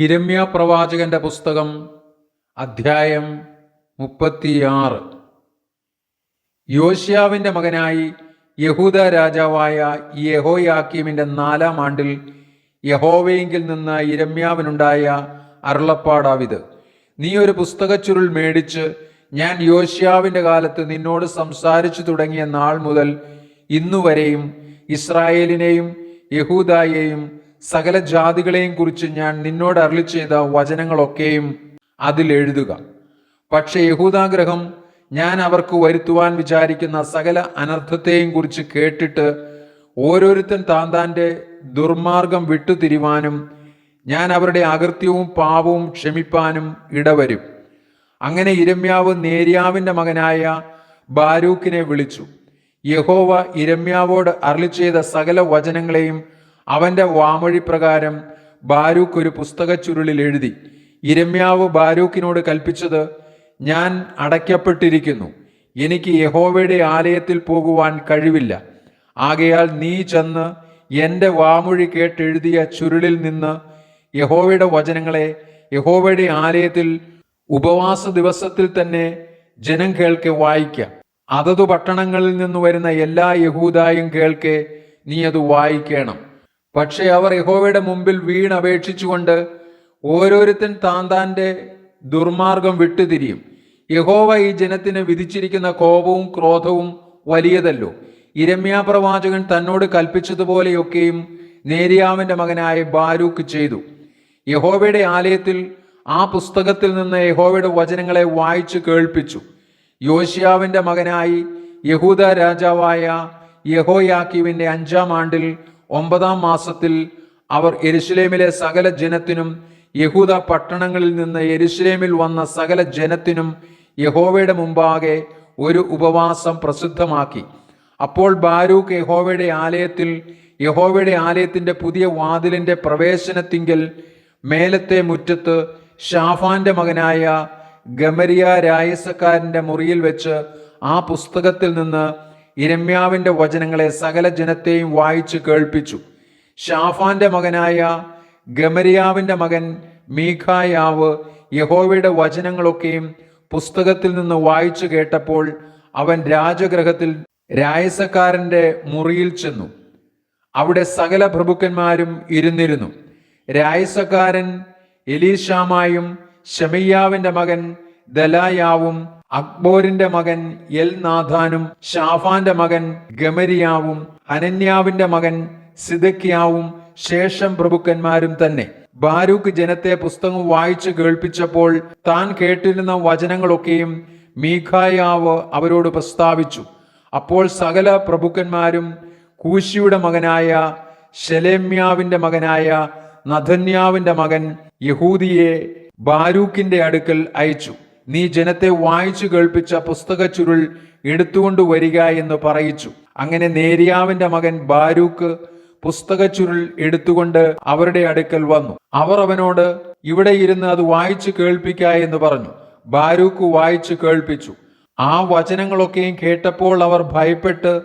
ഇരമ്യ പ്രവാചകന്റെ പുസ്തകം അധ്യായം മുപ്പത്തിയാറ്. യോഷ്യാവിന്റെ മകനായി യഹൂദ രാജാവായ യഹോയാക്കീമിന്റെ നാലാം ആണ്ടിൽ യഹോവയെങ്കിൽ നിന്ന് ഇരമ്യാവിനുണ്ടായ അരുളപ്പാടാവിത്. നീ ഒരു പുസ്തകച്ചുരുൾ മേടിച്ച് ഞാൻ യോശ്യാവിന്റെ കാലത്ത് നിന്നോട് സംസാരിച്ചു തുടങ്ങിയ നാൾ മുതൽ ഇന്നുവരെയും ഇസ്രായേലിനെയും യഹൂദായെയും സകല ജാതികളെയും കുറിച്ച് ഞാൻ നിന്നോട് അരളി ചെയ്ത വചനങ്ങളൊക്കെയും അതിൽ എഴുതുക. പക്ഷെ യഹൂദാഗ്രഹം ഞാൻ അവർക്ക് വരുത്തുവാൻ വിചാരിക്കുന്ന സകല അനർത്ഥത്തെയും കുറിച്ച് കേട്ടിട്ട് ഓരോരുത്തൻ താന്താന്റെ ദുർമാർഗം വിട്ടുതിരിവാനും ഞാൻ അവരുടെ അകൃത്യവും പാപവും ക്ഷമിപ്പാനും ഇടവരും. അങ്ങനെ ഇരമ്യാവ് നേര്യാവിന്റെ മകനായ ബാരൂക്കിനെ വിളിച്ചു. യഹോവ ഇരമ്യാവോട് അരളി ചെയ്ത സകല വചനങ്ങളെയും അവന്റെ വാമൊഴി പ്രകാരം ബാരൂക്ക് ഒരു പുസ്തക ചുരുളിൽ എഴുതി ഇരമ്യാവ് ബാരൂക്കിനോട് കൽപ്പിച്ചത് ഞാൻ അടയ്ക്കപ്പെട്ടിരിക്കുന്നു. എനിക്ക് യഹോവയുടെ ആലയത്തിൽ പോകുവാൻ കഴിവില്ല. ആകയാൽ നീ ചെന്ന് എന്റെ വാമൊഴി കേട്ടെഴുതിയ ചുരുളിൽ നിന്ന് യഹോവയുടെ വചനങ്ങളെ യഹോവയുടെ ആലയത്തിൽ ഉപവാസ ദിവസത്തിൽ തന്നെ ജനം കേൾക്കെ വായിക്കാം. അതതു പട്ടണങ്ങളിൽ നിന്ന് വരുന്ന എല്ലാ യഹൂദായും കേൾക്കെ നീ അത് വായിക്കണം. പക്ഷെ അവർ യഹോവയുടെ മുമ്പിൽ വീണപേക്ഷിച്ചുകൊണ്ട് ഓരോരുത്തൻ താൻ താന്റെ ദുർമാർഗം വിട്ടുതിരിയും. യഹോവ ഈ ജനത്തിന് വിധിച്ചിരിക്കുന്ന കോപവും ക്രോധവും വലിയതല്ലോ. ഇരമ്യാ പ്രവാചകൻ തന്നോട് കൽപ്പിച്ചതുപോലെയൊക്കെയും നേരിയാവിന്റെ മകനായ ബാരൂക്ക് ചെയ്തു. യഹോവയുടെ ആലയത്തിൽ ആ പുസ്തകത്തിൽ നിന്ന് യഹോവയുടെ വചനങ്ങളെ വായിച്ചു കേൾപ്പിച്ചു. യോശിയാവിന്റെ മകനായി യഹൂദ രാജാവായ യഹോയാക്കീവിന്റെ അഞ്ചാം ആണ്ടിൽ ഒമ്പതാം മാസത്തിൽ അവർ എരുശലേമിലെ സകല ജനത്തിനും യഹൂദ പട്ടണങ്ങളിൽ നിന്ന് എരുശലേമിൽ വന്ന സകല ജനത്തിനും യഹോവയുടെ മുമ്പാകെ ഒരു ഉപവാസം പ്രസിദ്ധമാക്കി. അപ്പോൾ ബാരൂക്ക് യഹോവയുടെ ആലയത്തിൽ യഹോവയുടെ ആലയത്തിന്റെ പുതിയ വാതിലിന്റെ പ്രവേശനത്തിങ്കൽ മേലത്തെ മുറ്റത്ത് ഷാഫാന്റെ മകനായ ഗമരിയ രായസക്കാരന്റെ മുറിയിൽ വെച്ച് ആ പുസ്തകത്തിൽ നിന്ന് ഇരമ്യാവിന്റെ വചനങ്ങളെ സകല ജനത്തെയും വായിച്ചു കേൾപ്പിച്ചു. ഷാഫാന്റെ മകനായ ഗമരിയാവിന്റെ മകൻ മീഖായാവ് യഹോവയുടെ വചനങ്ങളൊക്കെയും പുസ്തകത്തിൽ നിന്ന് വായിച്ചു കേട്ടപ്പോൾ അവൻ രാജഗ്രഹത്തിൽ രായസക്കാരന്റെ മുറിയിൽ ചെന്നു. അവിടെ സകല പ്രഭുക്കന്മാരും ഇരുന്നിരുന്നു. രായസക്കാരൻ എലീഷാമായും ഷമയ്യാവിന്റെ മകൻ ദലായാവും അക്ബോരിന്റെ മകൻ എൽ നാഥാനും ഷാഫാന്റെ മകൻ ഗമരിയാവും അനന്യാവിന്റെ മകൻ സിദക്കിയാവും ശേഷം പ്രഭുക്കന്മാരും തന്നെ. ബാരൂക്ക് ജനത്തെ പുസ്തകം വായിച്ചു കേൾപ്പിച്ചപ്പോൾ താൻ കേട്ടിരുന്ന വചനങ്ങളൊക്കെയും മീഖായാവ് അവരോട് പ്രസ്താവിച്ചു. അപ്പോൾ സകല പ്രഭുക്കന്മാരും കൂശിയുടെ മകനായ ശലേമ്യാവിന്റെ മകനായ നഥന്യാവിന്റെ മകൻ യഹൂദിയെ ബാരൂക്കിന്റെ അടുക്കൽ അയച്ചു. നീ ജനത്തെ വായിച്ചു കേൾപ്പിച്ച പുസ്തക ചുരുൾ എടുത്തുകൊണ്ട് വരിക എന്ന് പറയിച്ചു. അങ്ങനെ നേരിയാവിന്റെ മകൻ ബാരൂക്ക് പുസ്തക ചുരുൾ എടുത്തുകൊണ്ട് അവരുടെ അടുക്കൽ വന്നു. അവർ അവനോട് ഇവിടെ ഇരുന്ന് അത് വായിച്ചു കേൾപ്പിക്ക എന്ന് പറഞ്ഞു. ബാരൂക്ക് വായിച്ചു കേൾപ്പിച്ചു. ആ വചനങ്ങളൊക്കെയും കേട്ടപ്പോൾ അവർ ഭയപ്പെട്ട്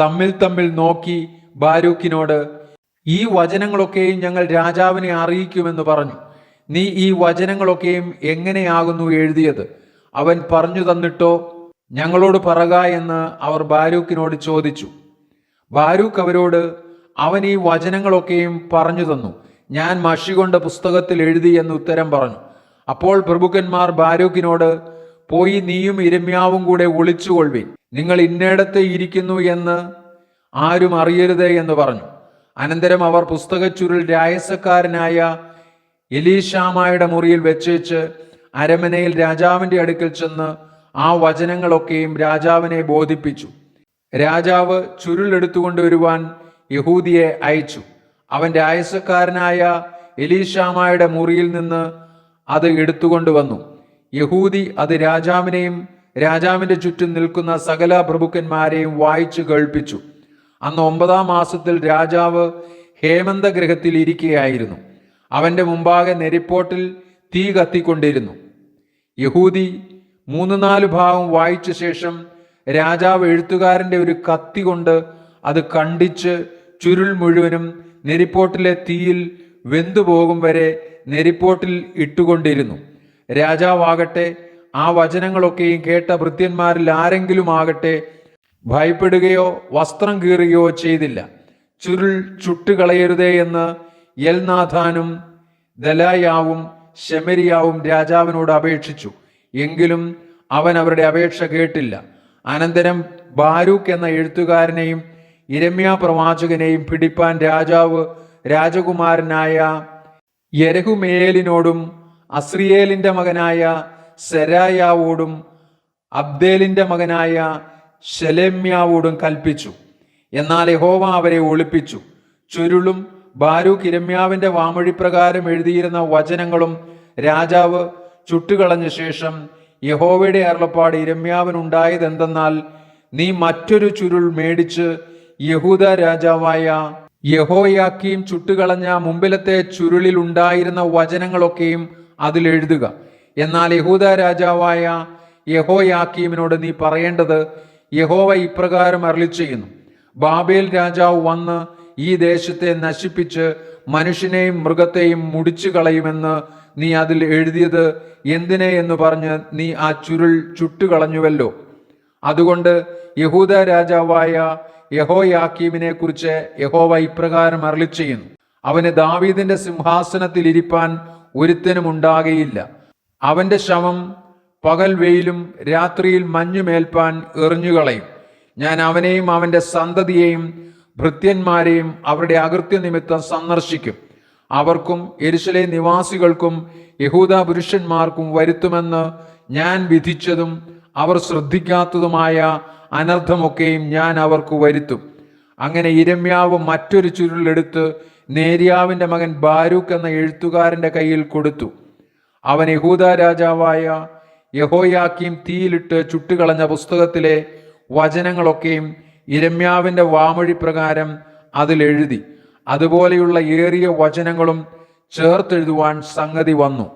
തമ്മിൽ തമ്മിൽ നോക്കി ബാരൂക്കിനോട് ഈ വചനങ്ങളൊക്കെയും ഞങ്ങൾ രാജാവിനെ അറിയിക്കുമെന്ന് പറഞ്ഞു. നീ ഈ വചനങ്ങളൊക്കെയും എങ്ങനെയാകുന്നു എഴുതിയത്? അവൻ പറഞ്ഞു തന്നിട്ടോ ഞങ്ങളോട് പറക എന്ന് അവർ ബാരൂക്കിനോട് ചോദിച്ചു. ബാരൂക്ക് അവരോട് അവൻ ഈ വചനങ്ങളൊക്കെയും പറഞ്ഞു തന്നു. ഞാൻ മഷി കൊണ്ട് പുസ്തകത്തിൽ എഴുതി എന്ന് ഉത്തരം പറഞ്ഞു. അപ്പോൾ പ്രഭുക്കന്മാർ ബാരൂക്കിനോട് പോയി നീയും ഇരമ്യാവും കൂടെ ഒളിച്ചുകൊള്ളുവിൻ നിങ്ങൾ ഇന്നേടത്തെ ഇരിക്കുന്നു എന്ന് ആരും അറിയരുതേ എന്ന് പറഞ്ഞു. അനന്തരം അവർ പുസ്തകച്ചുരുൾ രായസക്കാരനായ എലീഷാമായുടെ മുറിയിൽ വെച്ചേച്ച് അരമനയിൽ രാജാവിന്റെ അടുക്കൽ ചെന്ന് ആ വചനങ്ങളൊക്കെയും രാജാവിനെ ബോധിപ്പിച്ചു. രാജാവ് ചുരുൾ എടുത്തുകൊണ്ട് വരുവാൻ യഹൂദിയെ അയച്ചു. അവന്റെ ആയസക്കാരനായ എലീഷാമായുടെ മുറിയിൽ നിന്ന് അത് എടുത്തുകൊണ്ടുവന്നു. യഹൂദി അത് രാജാവിനെയും രാജാവിന്റെ ചുറ്റും നിൽക്കുന്ന സകല പ്രഭുക്കന്മാരെയും വായിച്ചു കേൾപ്പിച്ചു. അന്ന് ഒമ്പതാം മാസത്തിൽ രാജാവ് ഹേമന്ത ഗ്രഹത്തിൽ ഇരിക്കുകയായിരുന്നു അവന്റെ മുമ്പാകെ നെരിപ്പോട്ടിൽ തീ കത്തിക്കൊണ്ടിരുന്നു. യഹൂദി മൂന്ന് നാല് ഭാഗം വായിച്ച ശേഷം രാജാവ് എഴുത്തുകാരന്റെ ഒരു കത്തി കൊണ്ട് അത് കണ്ടിച്ച് ചുരുൾ മുഴുവനും നെരിപ്പോട്ടിലെ തീയിൽ വെന്തുപോകും വരെ നെരിപ്പോട്ടിൽ ഇട്ടുകൊണ്ടിരുന്നു. രാജാവാകട്ടെ ആ വചനങ്ങളൊക്കെയും കേട്ട ഭൃത്യന്മാരിൽ ആരെങ്കിലും ആകട്ടെ ഭയപ്പെടുകയോ വസ്ത്രം കീറുകയോ ചെയ്തില്ല. ചുരുൾ ചുട്ടുകളയരുതേ എന്ന് എൽനാഥാനും ദലായാവും ശമരിയാവും രാജാവിനോട് അപേക്ഷിച്ചു. എങ്കിലും അവൻ അവരുടെ അപേക്ഷ കേട്ടില്ല. അനന്തരം ബാരൂക്ക് എന്ന എഴുത്തുകാരനെയും ഇരമ്യ പ്രവാചകനെയും പിടിപ്പാൻ രാജാവ് രാജകുമാരനായ യരഹുമേലിനോടും അസ്രിയേലിന്റെ മകനായ സെരായാവോടും അബ്ദേലിന്റെ മകനായ ശലേമ്യാവോടും കൽപ്പിച്ചു. എന്നാൽ യഹോവ അവരെ ഒളിപ്പിച്ചു. ചുരുളും ബാരൂക്ക് ഇരമ്യാവിന്റെ വാമൊഴിപ്രകാരം എഴുതിയിരുന്ന വചനങ്ങളും രാജാവ് ചുട്ടുകളഞ്ഞ ശേഷം യഹോവയുടെ അരുളപ്പാട് ഇരമ്യാവിനുണ്ടായത് എന്തെന്നാൽ നീ മറ്റൊരു ചുരുൾ മേടിച്ച് യഹൂദ രാജാവായ യഹോയാക്കിയും ചുട്ടുകളഞ്ഞ മുമ്പിലത്തെ ചുരുളിൽ ഉണ്ടായിരുന്ന വചനങ്ങളൊക്കെയും അതിൽ എഴുതുക. എന്നാൽ യഹൂദ രാജാവായ യഹോയാക്കീമിനോട് നീ പറയേണ്ടത് യഹോവ ഇപ്രകാരം അരളി ചെയ്യുന്നു ബാബേൽ രാജാവ് വന്ന് ഈ ദേശത്തെ നശിപ്പിച്ച് മനുഷ്യനെയും മൃഗത്തെയും മുടിച്ചു കളയുമെന്ന് നീ അതിൽ എഴുതിയത് എന്തിനെ എന്ന് പറഞ്ഞ് നീ ആ ചുരുൾ ചുട്ടുകളഞ്ഞുവല്ലോ. അതുകൊണ്ട് യഹൂദ രാജാവായ യഹോയാക്കീമിനെ കുറിച്ച് യഹോവ ഇപ്രകാരം അരളി ചെയ്യുന്നു അവന് ദാവീദിന്റെ സിംഹാസനത്തിൽ ഇരിപ്പാൻ ഒരുത്തനും ഉണ്ടാകയില്ല. അവന്റെ ശവം പകൽ വെയിലും രാത്രിയിൽ മഞ്ഞുമേൽപ്പാൻ എറിഞ്ഞുകളയും. ഞാൻ അവനെയും അവന്റെ സന്തതിയെയും ഭൃത്യന്മാരെയും അവരുടെ അകൃത്യ നിമിത്തം സന്ദർശിക്കും. അവർക്കും എരുശലേ നിവാസികൾക്കും യഹൂദ പുരുഷന്മാർക്കും വരുത്തുമെന്ന് ഞാൻ വിധിച്ചതും അവർ ശ്രദ്ധിക്കാത്തതുമായ അനർത്ഥമൊക്കെയും ഞാൻ അവർക്ക് വരുത്തും. അങ്ങനെ ഇരമ്യാവ് മറ്റൊരു ചുരുളെടുത്ത് നേരിയാവിന്റെ മകൻ ബാരൂക്ക് എന്ന എഴുത്തുകാരന്റെ കയ്യിൽ കൊടുത്തു. അവൻ യഹൂദ രാജാവായ യഹോയാക്കിയും തീയിലിട്ട് ചുട്ടുകളഞ്ഞ പുസ്തകത്തിലെ വചനങ്ങളൊക്കെയും ഇരമ്യാവിന്റെ വാമൊഴി പ്രകാരം അതിലെഴുതി അതുപോലെയുള്ള ഏറിയ വചനങ്ങളും ചേർത്തെഴുതുവാൻ സംഗതി വന്നു.